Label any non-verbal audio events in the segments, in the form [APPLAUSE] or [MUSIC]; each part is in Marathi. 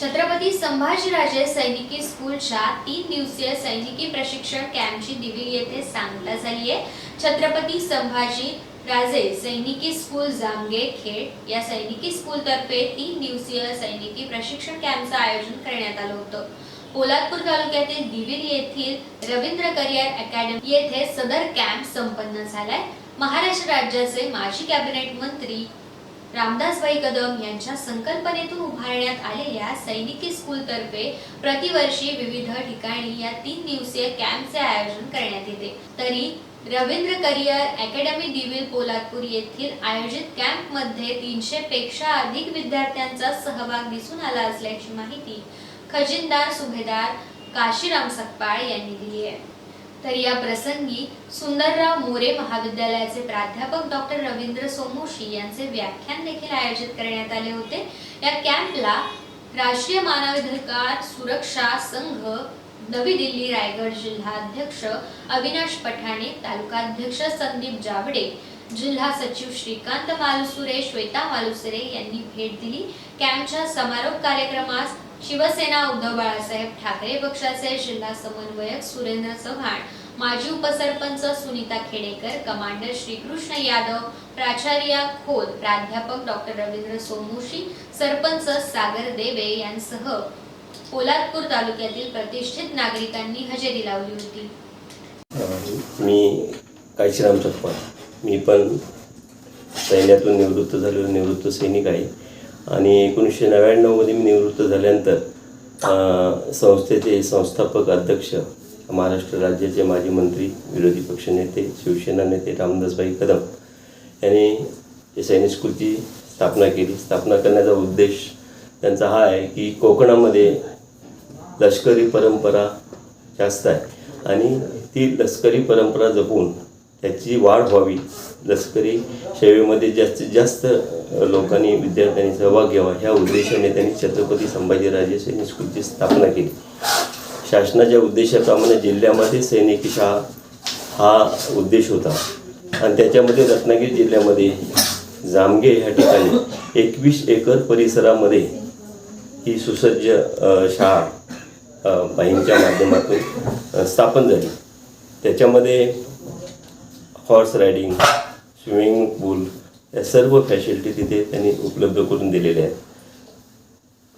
छत्रपती संभाजीराजे सैनिकी स्कूलच्या तीन दिवसीय सैनिकी प्रशिक्षण कॅम्पची दिवी येथे सांगता झाली आहे छत्रपती संभाजी राजे सैनिकी स्कूल जामगे खेड या सैनिकी स्कूलतर्फे तीन दिवसीय सैनिकी प्रशिक्षण कॅम्पचं आयोजन करण्यात आलं होतं. पोलादपूर तालुक्यातील दिवीर येथील रवींद्र करिअर अकॅडमी येथे सदर कॅम्प संपन्न झालाय. महाराष्ट्र राज्याचे माजी कॅबिनेट मंत्री रामदासबाई कदम यांच्या संकल्पनेतून उभारण्यात आलेल्या सैनिकी स्कूलतर्फे प्रतिवर्षी विविध ठिकाणी या तीन दिवसीय कॅम्पचे आयोजन करण्यात येते. तरी रवींद्र करिअर अकॅडमी दिवीर पोलादपूर येथील आयोजित कॅम्पमध्ये तीनशे पेक्षा अधिक विद्यार्थ्यांचा सहभाग दिसून आला असल्याची माहिती खजिनदार सुभेदार काशीराम सकपाळ यांनी दिली आहे. तर या प्रसंगी सुंदरराव मोरे महाविद्यालयाचे प्राध्यापक डॉक्टर रवींद्र सोमोशी यांचे व्याख्यान देखील आयोजित करण्यात आले होते. या कॅम्पला राष्ट्रीय मानवाधिकार सुरक्षा संघ नवी दिल्ली रायगड जिल्हा अध्यक्ष अविनाश पठाणे तालुका अध्यक्ष संदीप जावडे जिल्हा सचिव श्रीकांत मालुसुरे श्वेता मालुसुरे यांनी भेट दिली. कॅम्पच्या समारोप कार्यक्रमास शिवसेना उद्धव बाळासाहेब ठाकरे पक्षाचे जिल्हा समन्वयक सुरेंद्र चव्हाण माजी उपसरपंच सुनीता खेडेकर कमांडर श्रीकृष्ण यादव प्राचार्य खोत प्राध्यापक डॉक्टर रवींद्र सोमोशी सरपंच सागर देवे यांसह पोलादपूर तालुक्यातील प्रतिष्ठित नागरिकांनी हजेरी लावली होती. मी काशीराम चप्पा मी पण सैन्यातून निवृत्त झालेलो निवृत्त सैनिक आहे. आणि एकोणीसशे नव्याण्णवमध्ये मी निवृत्त झाल्यानंतर संस्थेचे संस्थापक अध्यक्ष महाराष्ट्र राज्याचे माजी मंत्री विरोधी पक्षनेते शिवसेना नेते रामदासबाई कदम यांनी या सैनिक स्कूलची स्थापना केली. स्थापना करण्याचा उद्देश त्यांचा हा आहे की कोकणामध्ये लष्करी परंपरा जास्त आहे आणि ती लष्करी परंपरा जपून याची वाढ व्हावी. लष्करी सेवेमध्ये जास्तीत जास्त लोकांनी विद्यार्थ्यांनी सहभाग घ्यावा. ह्या उद्देशाने त्यांनी छत्रपती संभाजीराजे सैनिक स्कूलची स्थापना केली. शासनाच्या उद्देशाप्रमाणे जिल्ह्यामध्ये सैनिकी शाळा हा उद्देश होता. आणि त्याच्यामध्ये रत्नागिरी जिल्ह्यामध्ये जामगे ह्या ठिकाणी एकवीस एकर परिसरामध्ये ही सुसज्ज शाळा बाईंच्या माध्यमातून स्थापन झाली. त्याच्यामध्ये हॉर्स रायडिंग स्विमिंग पूल या सर्व फॅसिलिटी तिथे त्यांनी उपलब्ध करून दिलेल्या आहेत.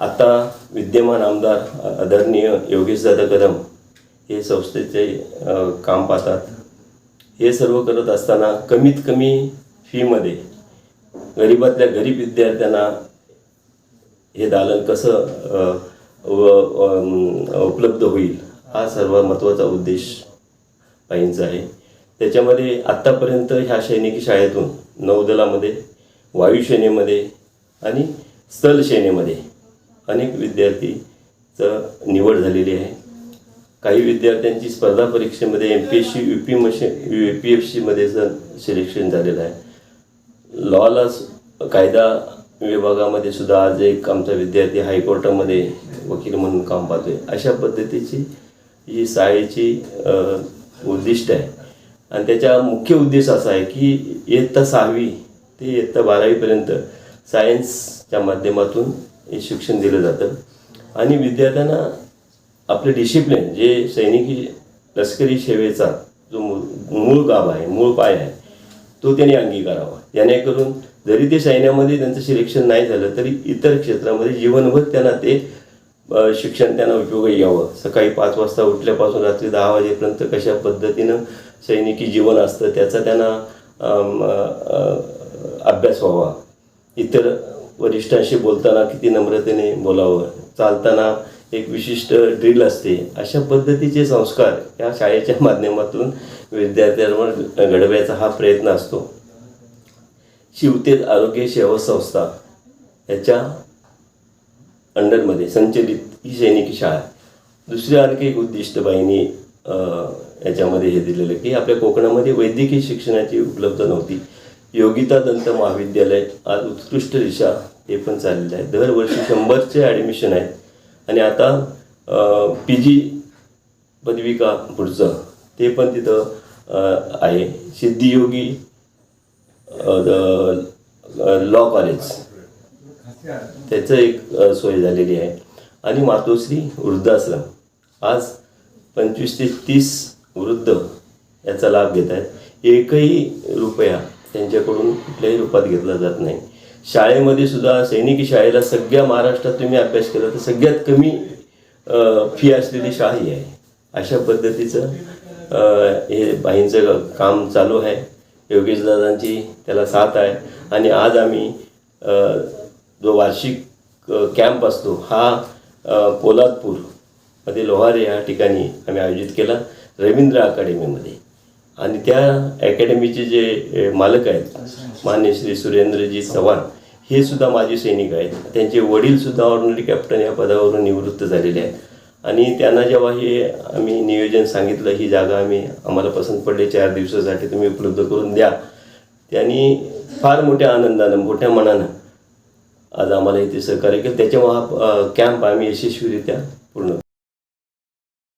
आता विद्यमान आमदार अ, आदरणीय योगेशदादा कदम हे संस्थेचे काम पाहतात. हे सर्व करत असताना कमीत कमी फीमध्ये गरिबातल्या गरीब विद्यार्थ्यांना हे दालन कसं व उपलब्ध होईल हा सर्वात महत्त्वाचा उद्देश बाईंचा आहे. त्याच्यामध्ये आत्तापर्यंत ह्या सैनिकी शाळेतून नौदलामध्ये वायुसेनेमध्ये आणि स्थलसेनेमध्ये अनेक विद्यार्थीचं निवड झालेली आहे. काही विद्यार्थ्यांची स्पर्धा परीक्षेमध्ये M P S C U P मशी यू पी एफ सीमध्ये सिलेक्शन झालेलं आहे. लॉला कायदा विभागामध्ये सुद्धा आज एक आमचा विद्यार्थी हायकोर्टामध्ये वकील म्हणून काम पाहतोय. अशा पद्धतीची ही शाळेची उद्दिष्ट आहे. आणि त्याचा मुख्य उद्देश असा आहे की इयत्ता सहावी ते इयत्ता बारावीपर्यंत सायन्सच्या माध्यमातून हे शिक्षण दिलं जातं. आणि विद्यार्थ्यांना आपलं डिसिप्लिन जे सैनिकी लष्करी सेवेचा जो मूळ मूळ गाभ आहे मूळ पाय आहे तो त्यांनी अंगीकारावा. जेणेकरून जरी ते सैन्यामध्ये त्यांचं सिलेक्शन नाही झालं तरी इतर क्षेत्रामध्ये जीवनभर त्यांना ते शिक्षण त्यांना उपयोगी यावं. सकाळी पाच वाजता उठल्यापासून रात्री दहा वाजेपर्यंत कशा पद्धतीनं सैनिकी जीवन असतं त्याचा त्यांना अभ्यास व्हावा. इतर वरिष्ठांशी बोलताना किती नम्रतेने बोलावं. चालताना एक विशिष्ट ड्रिल असते. अशा पद्धतीचे संस्कार या शाळेच्या [LAUGHS] माध्यमातून विद्यार्थ्यांवर घडवायचा हा प्रयत्न असतो. शिवतेज आरोग्य सेवा संस्था याच्या अंडरमध्ये संचलित ही सैनिकी शाळा. दुसरी दुसरे आणखी एक उद्दिष्ट बाईंनी याच्यामध्ये हे दिलेलं की आपल्या कोकणामध्ये वैद्यकीय शिक्षणाची उपलब्ध नव्हती. योगिता दंत महाविद्यालय आज उत्कृष्ट दिशा हे पण चाललेलं आहे. दरवर्षी शंभरचे ॲडमिशन आहेत आणि आता पी जी पदविका पुढचं ते पण तिथं आहे. Siddhiyogi law college. त्याचं एक सोय झालेली आहे. आणि मातोश्री वृद्धाश्रम. आज पंचवीस ते तीस वृद्ध याचा लाभ घेत आहेत. एकही रुपया त्यांच्याकडून कुठल्याही रूपात घेतला जात नाही. शाळेमध्ये सुद्धा सैनिकी शाळेला सगळ्या महाराष्ट्रात तुम्ही अभ्यास केला तर सगळ्यात कमी फी असलेली शाळा ही आहे. अशा पद्धतीचं हे बाईंचं काम चालू आहे. योगेश दादांची त्याला साथ आहे. आणि आज आम्ही जो वार्षिक कॅम्प असतो हा पोलादपूर मध्ये लोहारे या ठिकाणी आम्ही आयोजित केला रवींद्र अकादमीमध्ये आणि त्या अकॅडमीचे जे मालक आहेत मान्य श्री सुरेंद्रजी चव्हाण हे सुद्धा माजी सैनिक आहेत. त्यांचे वडीलसुद्धा ऑर्डनरी कॅप्टन या पदावरून निवृत्त झालेले आहेत. आणि त्यांना जेव्हा हे आम्ही नियोजन सांगितलं ही जागा आम्ही आम्हाला पसंत पडली चार दिवसासाठी तुम्ही उपलब्ध करून द्या. त्यांनी फार मोठ्या आनंदानं मोठ्या मनानं आज आम्हाला इथे सहकार्य केलं. त्याच्यामुळे हा कॅम्प आम्ही यशस्वीरित्या पूर्ण